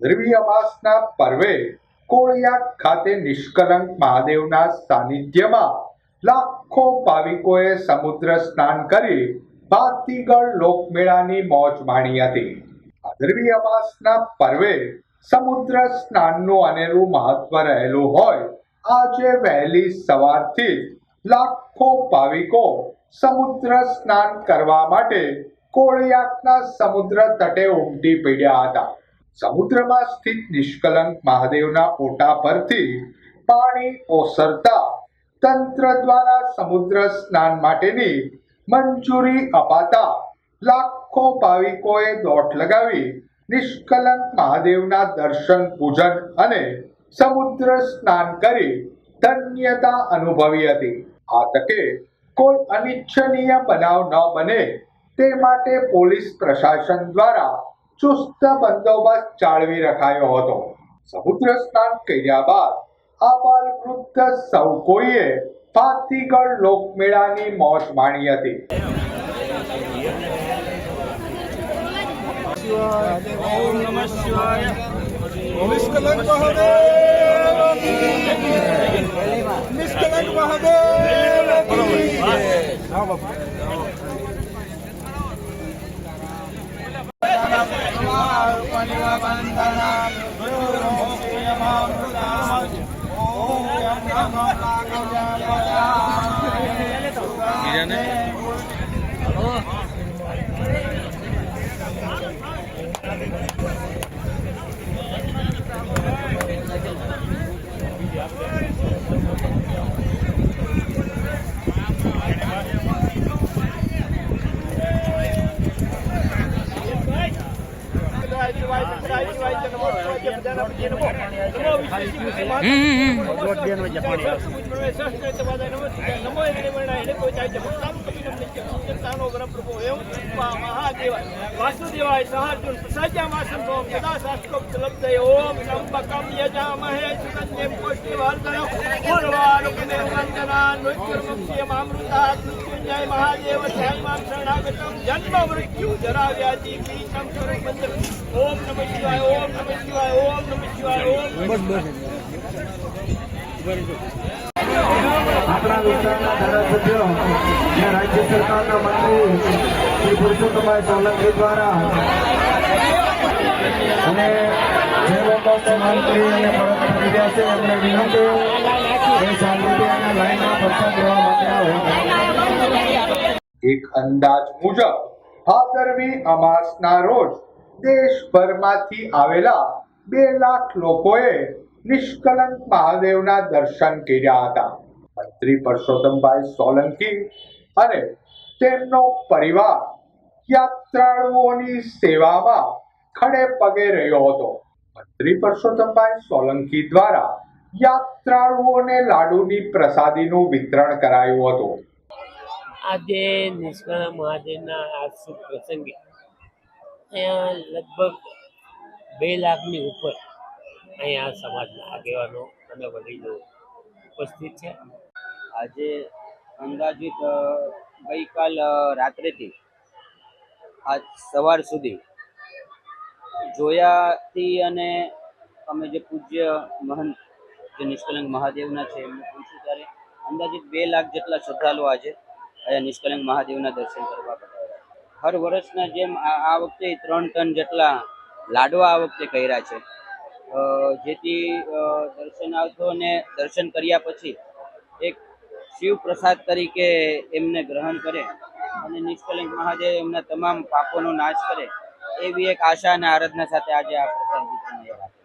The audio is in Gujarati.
ભાદરવી અમાસના પર્વે કોળિયા ખાતે નિષ્કલંક મહાદેવના સાનિધ્યમાં લાખો ભાવિકોએ સમુદ્ર સ્નાન કરી ભાતીગળ લોકમેળાની મોજ માણી હતી. ભાદરવી અમાસના પર્વે સમુદ્ર સ્નાનનું અનેરું મહત્વ રહેલું હોય, આજે વહેલી સવારથી લાખો ભાવિકો સમુદ્ર સ્નાન કરવા માટે કોળિયાકના સમુદ્ર તટે ઉમટી પડ્યા હતા. સમુદ્રમાં સ્થિત નિષ્કલંક મહાદેવના ઓટા પરથી પાણી ઓસરતા તંત્ર દ્વારા સમુદ્ર સ્નાન માટેની મંજૂરી અપાતા લાખો ભાવિકોએ દોટ લગાવી નિષ્કલંક મહાદેવના દર્શન, પૂજન અને સમુદ્ર સ્નાન કરી ધન્યતા અનુભવી હતી. આ તકે કોઈ અનિચ્છનીય બનાવ ન બને તે માટે પોલીસ પ્રશાસન દ્વારા ચુસ્ત બંદોબસ્ત જાળવી રખાયો હતો. સમુદ્ર સ્નાન કર્યા બાદ આ વૃદ્ધ સૌ કોઈએ ભાતીગળ લોકમેળાની મોજ માણી હતી. નમઃ શિવાય નિષ્કલંક મહાદેવ. નિષ્કલંક મહાદેવ. ইরানে વાસુદેવાય સહાર્જુન પ્રસાદ્યામાસન ભોમ યદા શાસ્ત્રોક્તલબ્ધય ઓમ ત્રંબકમ યજામહે સુગંધિમ પુષ્ટિવર્ધનમ પૂર્વારુકમે વંદના મૃત્યુંજય મહાદેવ ધ્યાયમામ શરણાગતમ જન્મ મૃત્યુ જરા વ્યાધિ પીતમ ઓમ નમઃ શિવાય, ઓમ નમઃ શિવાય, ઓમ નમઃ શિવાય, ઓમ આપણા વિસ્તારના ધારાસભ્યો અને રાજ્ય સરકારના મંત્રી શ્રી પુરુષોત્તમભાઈ સોલંકી દ્વારા અને જે લોકો મંત્રી અને પરત ફરી રહ્યા છે, એમને વિનંતી એ શાંતિથી લાઈનમાં પ્રસાદ લેવા માટે આવે એક અંદાજ મુજબ, ભાદરવી અમાસના રોજ દેશભરમાંથી આવેલા બે લાખ લોકોએ નિષ્કલંક મહાદેવના દર્શન કર્યા હતા. મંત્રી પરસોત્તમભાઈ સોલંકી અને તેમનો પરિવાર યાત્રાળુઓની સેવામાં ખડે પગે રહ્યો હતો. મંત્રી પરસોત્તમભાઈ સોલંકી દ્વારા યાત્રાળુઓને લાડુની પ્રસાદીનું વિતરણ કરાયું હતું. આજે નિષ્કાળ મહાદેવના આ શુભ પ્રસંગે અહીંયા લગભગ બે લાખની ઉપર અહીંયા સમાજના આગેવાનો અને વડીલો ઉપસ્થિત છે. આજે અંદાજિત ગઈકાલ રાત્રેથી આજ સવાર સુધી જોયાથી અને અમે જે પૂજ્ય મહંત, જે નિષ્કલંક મહાદેવના છે, એમને પૂછ્યું ત્યારે અંદાજિત બે લાખ જેટલા શ્રદ્ધાળુ આજે અહીંયા નિષ્કલંક મહાદેવના દર્શન કરવા હર વર્ષના જેમ આ વખતે ત્રણ ટન જેટલા લાડવા આ વખતે કર્યા છે. જેથી દર્શન આવતો અને દર્શન કર્યા પછી એક શિવ પ્રસાદ તરીકે એમને ગ્રહણ કરે અને નિષ્કલંક મહાદેવ એમના તમામ પાપોનો નાશ કરે એવી એક આશા અને આરાધના સાથે આજે આ પ્રસંગ